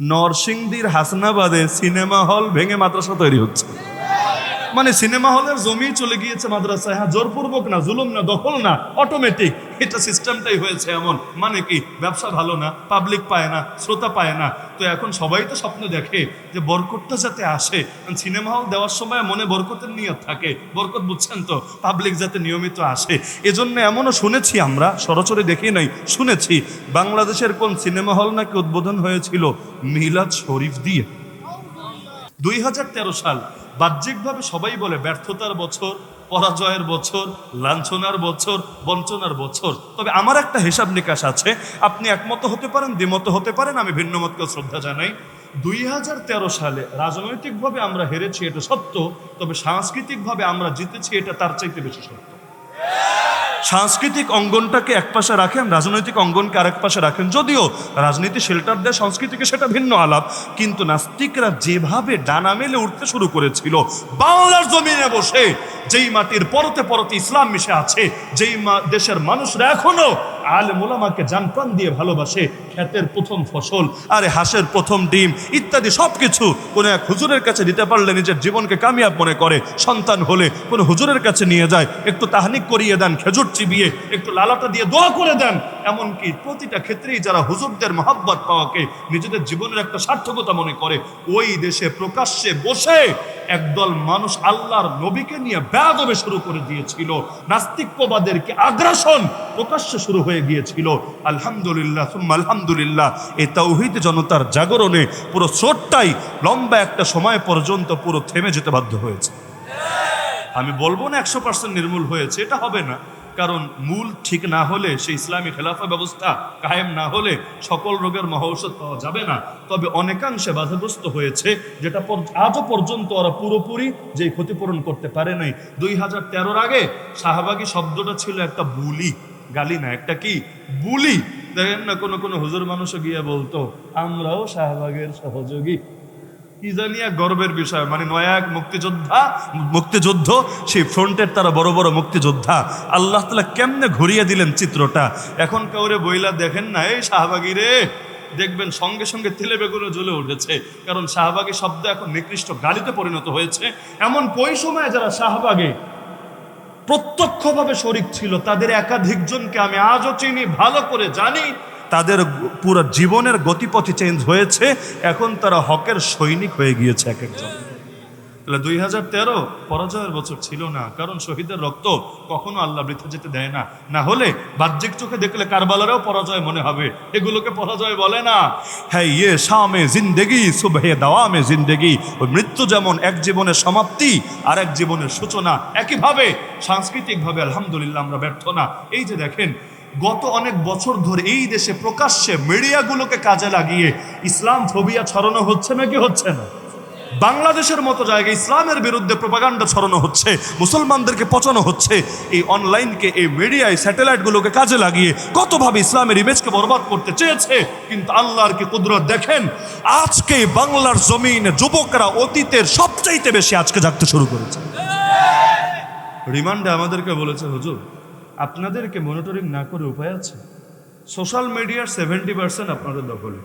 নরসিংদীর হাসনাবাদে cinema hall ভেঙে মাদ্রাসা তৈরি হচ্ছে। মানে সিনেমা হলের জমি চলে গিয়েছে মাদ্রাসায়। হ্যাঁ জোরপূর্বক না, জুলুম না, দখল না অটোমেটিক এটা সিস্টেমটাই হয়েছে এমন। মানে কি, ব্যবসা ভালো না পাবলিক পায় না, শ্রোতা পায় না। তো এখন সবাই তো স্বপ্ন দেখে যে বরকতটা যাতে আসে। সিনেমা হল দেওয়ার সময় মনে বরকতের নিয়ত থাকে। বরকত বুঝছেন তো? পাবলিক যাতে নিয়মিত আসে। এজন্য এমনও শুনেছি আমরা, সরাসরি দেখি নাই, শুনেছি। বাংলাদেশের কোন সিনেমা হল নাকি উদ্বোধন হয়েছিল? মিলাদ শরীফ দিয়ে। দুই হাজার তেরো সাল বাহ্যিকভাবে সবাই বলে ব্যর্থতার বছর, পরাজয়ের বছর, লাঞ্ছনার বছর, বঞ্চনার বছর। তবে আমার একটা হিসাব নিকাশ আছে, আপনি একমত হতে পারেন, দ্বিমত হতে পারেন, আমি ভিন্ন মতকে শ্রদ্ধা জানাই। দুই হাজার তেরো সালে রাজনৈতিকভাবে আমরা হেরেছি, এটা সত্য, তবে সাংস্কৃতিকভাবে আমরা জিতেছি, এটা তার চাইতে বেশি সত্য। সাংস্কৃতিক অঙ্গনটাকে এক পাশে রাখেন, রাজনৈতিক অঙ্গনকে আরেক পাশে রাখেন। যদিও রাজনীতি শেল্টার দেয় সংস্কৃতিকে সেটা ভিন্ন আলাপ, কিন্তু নাস্তিকরা যেভাবে ডানা মেলে উঠতে শুরু করেছিল, বাংলার জমিনে বসে যেই মাটির পরতে পরতে ইসলাম মিশে আছে, যেই দেশের মানুষরা এখনও আলে মোলামাকে জানপ্রাণ দিয়ে ভালোবাসে ক্ষেতের প্রথম ফসল, আরে হাঁসের প্রথম ডিম, ইত্যাদি সব কিছু কোনো এক হুজুরের কাছে দিতে পারলে নিজের জীবনকে কামিয়াব মনে করে। সন্তান হলে কোনো হুজুরের কাছে নিয়ে যায়, একটু তাহানিক করিয়ে দেন, খেজুর চিবিয়ে, একটু লালাটা দিয়ে দোয়া করে দেন এমনকি প্রতিটা ক্ষেত্রেই যারা হুজুরদের মহাব্বত পাওয়াকে নিজেদের জীবনের একটা সার্থকতা মনে করে, ওই দেশে প্রকাশ্যে বসে একদল মানুষ আল্লাহর নবীকে নিয়ে ব্যাগবে শুরু করে দিয়েছিল। নাস্তিক্যবাদেরকে আগ্রাসন প্রকাশ্যে শুরু হয়ে গিয়েছিল। আলহামদুলিল্লাহ, সুম্মা আলহামদুলিল্লাহ এই তৌহিদ জনতার জাগরণে পুরো স্রোতটাই লম্বা একটা সময় পর্যন্ত পুরো থেমে যেতে বাধ্য হয়েছে। আমি বলব না একশো পার্সেন্ট নির্মূল হয়েছে, এটা হবে না। কারণ মূল ঠিক না হলে সেই ইসলামী খেলাফা ব্যবস্থা কায়েম না হলে সকল রোগের মহৌষধ পাওয়া যাবে না। তবে অনেকাংশে বাধাগ্রস্ত হয়েছে যেটা আজও পর্যন্ত ওরা পুরোপুরি যে ক্ষতিপূরণ করতে পারে নাই। দুই হাজার তেরোর আগে শাহবাগী শব্দটা ছিল একটা বুলি। গালি না, একটা কি? বুলি। দেখেন না কোনো কোনো হুজুর মানুষও গিয়ে বলতো, আমরাও শাহবাগের সহযোগী। কি জানি এক গর্বের বিষয়? মানে নয়া এক মুক্তিযোদ্ধা, মুক্তিযুদ্ধ, সেই ফ্রন্টের তারা বড় বড় মুক্তিযোদ্ধা। আল্লাহ তালা কেমনে ঘুরিয়ে দিলেন চিত্রটা? এখন কাউরে বইলা দেখেন না, এই শাহবাগি রে। দেখবেন সঙ্গে সঙ্গে তেলে বেগুলো জ্বলে উঠেছে, কারণ শাহবাগী শব্দ এখন নিকৃষ্ট গালিতে পরিণত হয়েছে। এমন ওই সময় যারা শাহবাগে প্রত্যক্ষভাবে শরিক ছিল, তাদের একাধিকজনকে আমি আজও চিনি, ভালো করে জানি। তাদের পুরো জীবনের গতিপথই চেঞ্জ হয়েছে। এখন তারা হকের সৈনিক হয়ে গিয়েছে এক একজন। তাহলে দুই হাজার তেরো পরাজয়ের বছর ছিল না, কারণ শহীদের রক্ত কখনো আল্লাহ বৃথা যেতে দেয় না। না হলে বাহ্যিক চোখে দেখলে কারবালারও পরাজয় মনে হবে। এগুলোকে পরাজয় বলে না। হ্যাঁ ইয়ে শামে জিন্দেগি, সুবহে দাওয়ামে জিন্দেগি। ওই মৃত্যু যেমন এক জীবনের সমাপ্তি আর এক জীবনের সূচনা। একইভাবে সাংস্কৃতিকভাবে আলহামদুলিল্লাহ আমরা ব্যর্থ না। এই যে দেখেন গত অনেক বছর ধরে এই দেশে প্রকাশ্যে মিডিয়াগুলোকে কাজে লাগিয়ে ইসলাম ফোবিয়া ছড়ানো হচ্ছে নাকি হচ্ছে না? বাংলাদেশের মতো জায়গায় ইসলামের বিরুদ্ধে প্রপাগান্ডা ছড়ানো হচ্ছে, মুসলমানদেরকে পচানো হচ্ছে, এই অনলাইনকে, এই মিডিয়ায়, স্যাটেলাইটগুলোকে কাজে লাগিয়ে কতভাবে ইসলামের ইমেজকে বরবাদ করতে চেয়েছে? কিন্তু আল্লাহর কি কুদরত দেখেন? আজকে বাংলার জমিনে যুবকরা অতীতের সবচাইতে বেশি আজকে জাগতে শুরু করেছে। রিমান্ডে আমাদেরকে বলেছে, হুজুর আপনাদেরকে মনিটরিং না করে উপায় আছে? সোশ্যাল মিডিয়ার সেভেন্টি পার্সেন্ট আপনাদের দখলে।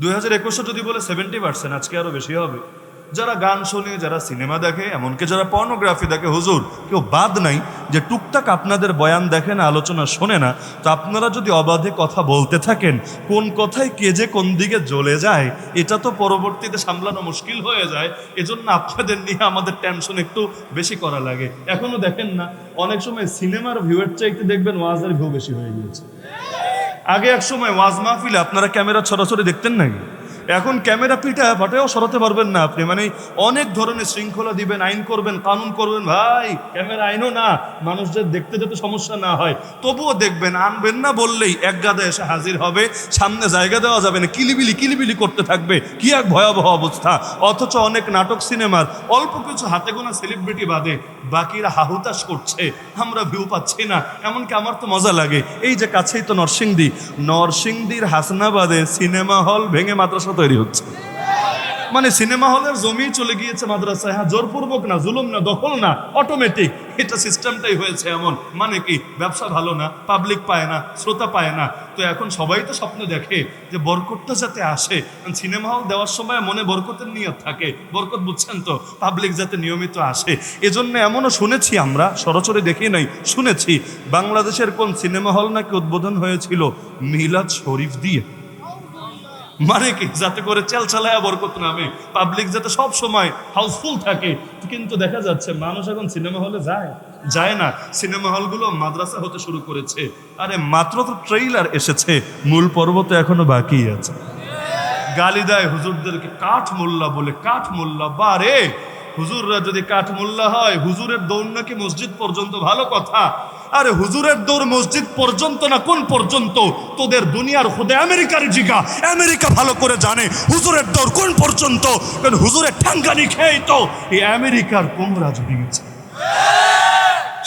দুই হাজার একুশে যদি বলে সেভেন্টি পার্সেন্ট আজকে আরও বেশি হবে। যারা গান শোনে, যারা সিনেমা দেখে, এমনকি যারা পর্নোগ্রাফি দেখে, হুজুর, কেউ বাদ নাই যে টুকটাক আপনাদের বয়ান দেখে না, আলোচনা শোনে না। তো আপনারা যদি অবাধে কথা বলতে থাকেন, কোন কথায় কে যে কোন দিকে জ্বলে যায়, এটা তো পরবর্তীতে সামলানো মুশকিল হয়ে যায়। এজন্য আপনাদের নিয়ে আমাদের টেনশন একটু বেশি করা লাগে। এখনও দেখেন না, অনেক সময় সিনেমার ভিউয়ের চাইতে দেখবেন ওয়াজের ভিউ বেশি হয়ে গিয়েছে। আগে এক সময় ওয়াজ মাহফিলে আপনারা ক্যামেরা ছড়াছড়ি দেখতেন নাকি? এখন ক্যামেরা পিঠা ফাটেও সরাতে পারবেন না আপনি। মানে অনেক ধরনের শৃঙ্খলা দিবেন, আইন করবেন, কানুন করবেন। ভাই, ক্যামেরা আইনও না, মানুষদের দেখতে যাতে সমস্যা না হয়। তবুও দেখবেন, আনবেন না বললেই এক গাদা এসে হাজির হবে, সামনে জায়গা দেওয়া যাবে না, কিলিবিলি কিলিবিলি করতে থাকবে। কি এক ভয়াবহ অবস্থা। অথচ অনেক নাটক সিনেমার অল্প কিছু হাতে গোনা সেলিব্রিটি বাদে বাকিরা হাহুতাশ করছে। আমরা ভিউ পাচ্ছি না, এমনকি আমার তো মজা লাগে। এই যে কাছেই তো নরসিংদী। নরসিংদীর হাসনাবাদে সিনেমা হল ভেঙে মাদ্রাসা তৈরি হচ্ছে। মানে সিনেমা হলের জমি চলে গিয়েছে মাদ্রাসায়। হ্যাঁ জোরপূর্বক না, জুলুম না, দখল না অটোমেটিক এটা সিস্টেমটাই হয়েছে এমন। মানে কি, ব্যবসা ভালো না পাবলিক পায় না, শ্রোতা পায় না। তো এখন সবাই তো স্বপ্ন দেখে যে বরকতটা যাতে আসে। সিনেমা হল দেওয়ার সময় মনে বরকতের নিয়ত থাকে। বরকত বুঝছেন তো? পাবলিক যাতে নিয়মিত আসে। এজন্য এমনও শুনেছি আমরা, সরাসরি দেখি নাই, শুনেছি, বাংলাদেশের কোন সিনেমা হল নাকি উদ্বোধন হয়েছিল মিলাদ শরীফ দিয়ে। মানে কি? যাতে করে চালায় বরকত নামে। পাবলিক যাতে সব সময় হাউসফুল থাকে। কিন্তু দেখা যাচ্ছে, মানুষ এখন সিনেমা হলে যায়। যায় না। সিনেমা হলগুলো মাদ্রাসা হতে শুরু করেছে। আরে মাত্র তো ট্রেইলার এসেছে। মূল পর্ব তো এখনও বাকি আছে। গালি দেয় হুজুরদেরকে, কাঠ মোল্লা বলে। কাঠ মোল্লা বারে হুজুররা যদি কাঠ মোল্লা হয়, হুজুরের দৌড় নাকি মসজিদ পর্যন্ত? ভালো কথা। আরে হুজুরের দৌড় মসজিদ পর্যন্ত না কোন পর্যন্ত? তোদের দুনিয়ার খুদে আমেরিকার জিগা। আমেরিকা ভালো করে জানে হুজুরের দৌড় কোন পর্যন্ত। হুজুরের ঠাঙ্গানি খেয়েই তো এই আমেরিকার কোমরা ভেঙেছে?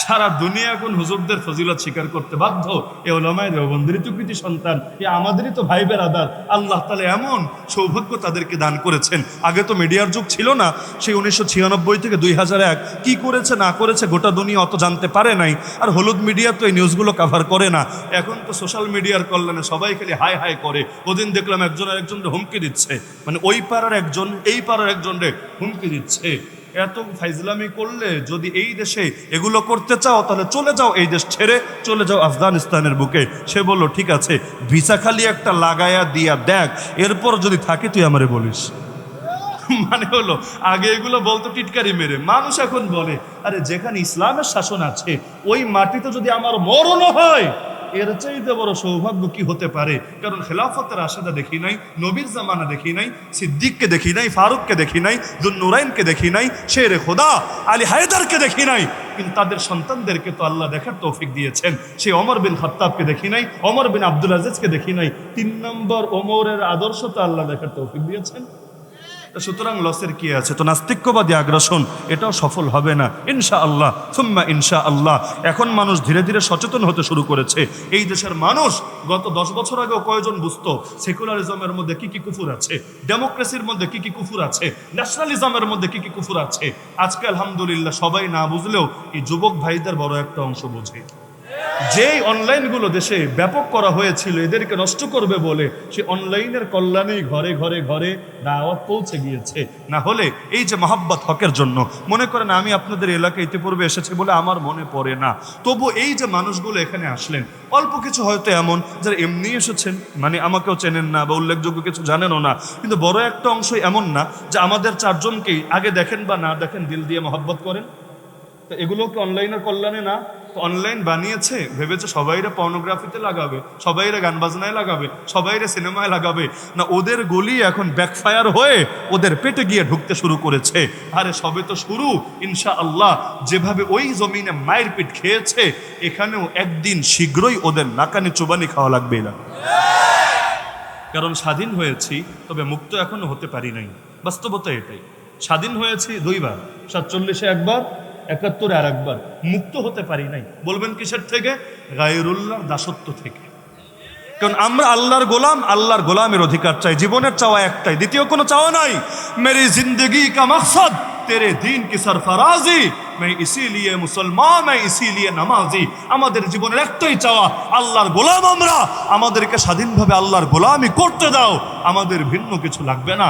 সারা দুনিয়া এখন হুজুরদের ফজিলত স্বীকার করতে বাধ্য? এ ওলামায় দেওবন্দিরই তো কৃতি সন্তান, এ আমাদেরই তো ভাই বেরাদার। আল্লাহ তালে এমন সৌভাগ্য তাদেরকে দান করেছেন। আগে তো মিডিয়ার যুগ ছিল না, সেই উনিশশো ছিয়ানব্বই থেকে দুই হাজার এক কী করেছে, না করেছে গোটা দুনিয়া অত জানতে পারে নাই। আর হলুদ মিডিয়া তো এই নিউজগুলো কাভার করে না। এখন তো সোশ্যাল মিডিয়ার কল্যাণে সবাই খালি হাই হাই করে। ওদিন দেখলাম একজন আর একজনকে হুমকি দিচ্ছে। মানে ওই পাড়ার একজন, এই পাড়ার একজনরে হুমকি দিচ্ছে। এত ফাইজলামি করলে যদি এই দেশে এগুলো করতে চাও, তাহলে চলে যাও এই দেশ ছেড়ে, চলে যাও আফগানিস্তানের বুকে। সে বলল, ঠিক আছে, ভিসা খালি একটা লাগায়া দিয়া দেখ, এরপর যদি থাকে তুই আমারে বলিস। মানে হলো, আগে এগুলো বলতো টিটকারি মেরে। মানুষ এখন বলে, আরে, যেখানে ইসলামের শাসন আছে, ওই মাটিতে যদি আমার মরণও হয় এর চাইতে বড় সৌভাগ্য কি হতে পারে? কারণ খেলাফতের আশাদা দেখি নাই, নবীর জামানা দেখি নাই, সিদ্দিককে দেখি নাই, ফারুককে দেখি নাই দুন্নুরাইনকে দেখি নাই, শেরে খোদা, আলী হায়দারকে দেখি নাই। কিন্তু তাদের সন্তানদেরকে তো আল্লাহ দেখার তৌফিক দিয়েছেন। সে অমর বিন খত্তাবকে দেখি নাই অমর বিন আব্দুল আজিজকে দেখি নাই। তিন নম্বর ওমরের আদর্শ তো আল্লাহ দেখার তৌফিক দিয়েছেন। সুতরাং লসের কি আছে? তো নাস্তিক্যবাদী আগ্রাসন, এটাও সফল হবে না। ইনশা আল্লাহ সুম্মা ইনশা আল্লাহ এখন মানুষ ধীরে ধীরে সচেতন হতে শুরু করেছে। এই দেশের মানুষ গত দশ বছর আগেও কয়জন বুঝত, সেকুলারিজমের মধ্যে কি কি কুফুর আছে? ডেমোক্রেসির মধ্যে কি কি কুফুর আছে? ন্যাশনালিজমের মধ্যে কি কি কুফুর আছে? আজকে আলহামদুলিল্লাহ সবাই না বুঝলেও এই যুবক ভাইদের বড় একটা অংশ বোঝে। যেই অনলাইনগুলো দেশে ব্যাপক করা হয়েছিল, এদেরকে নষ্ট করবে বলে সে অনলাইনের কল্যাণেই ঘরে ঘরে ঘরে দাওয়াত পৌঁছে গিয়েছে। না হলে এই যে মহাব্বত হকের জন্য, মনে করেন আমি আপনাদের এলাকায় ইতিপূর্বে এসেছি বলে আমার মনে পড়ে না। তবু এই যে মানুষগুলো এখানে আসলেন, অল্প কিছু হয়তো এমন যারা এমনি এসেছেন মানে আমাকেও চেনেন না বা উল্লেখযোগ্য কিছু জানেনও না, কিন্তু বড় একটা অংশ এমন না যে আমাদের চারজনকেই আগে দেখেন বা না দেখেন দিল দিয়ে মহব্বত করেন। তো এগুলো কি অনলাইনের কল্যাণে না? অনলাইন বানিয়েছে, ভেবেছে সবাইরা পর্নোগ্রাফিতে লাগাবে, সবাইরা গান বাজনায় লাগাবে, সবাইরা সিনেমায় লাগাবে। না, ওদের গলি এখন ব্যাকফায়ার হয়ে ওদের পেটে গিয়ে ঢুকতে শুরু করেছে। আরে, সবে তো শুরু। ইনশা আল্লাহ যেভাবে ওই জমিনে মায়ের পিঠ খেয়েছে, এখানেও একদিন শীঘ্রই ওদের নাকানি চুবানি খাওয়া লাগবে না কারণ স্বাধীন হয়েছি, তবে মুক্ত এখনও হতে পারি নাই। বাস্তবতা এটাই। স্বাধীন হয়েছি দুইবার, সাতচল্লিশে একবার একাত্তরে আর একবার মুক্ত হতে পারি নাই বলবেন কিসের থেকে গায়রুল্লাহর দাসত্ব থেকে কারণ আমরা আল্লাহর গোলাম আল্লাহর গোলামের অধিকার চাই জীবনের চাওয়া একটাই দ্বিতীয় কোনো চাওয়া নাই মেরি জিন্দগি কা মকসদ তেরে দিন কি সরফরাজি मैं इसीलिए মুসলমান मैं इसीलिए নামাজি আমাদের জীবনের একটাই চাওয়া আল্লাহর গোলাম আমরা আমাদেরকে স্বাধীনভাবে আল্লাহর গোলামি করতে দাও আমাদের ভিন্ন কিছু লাগবে না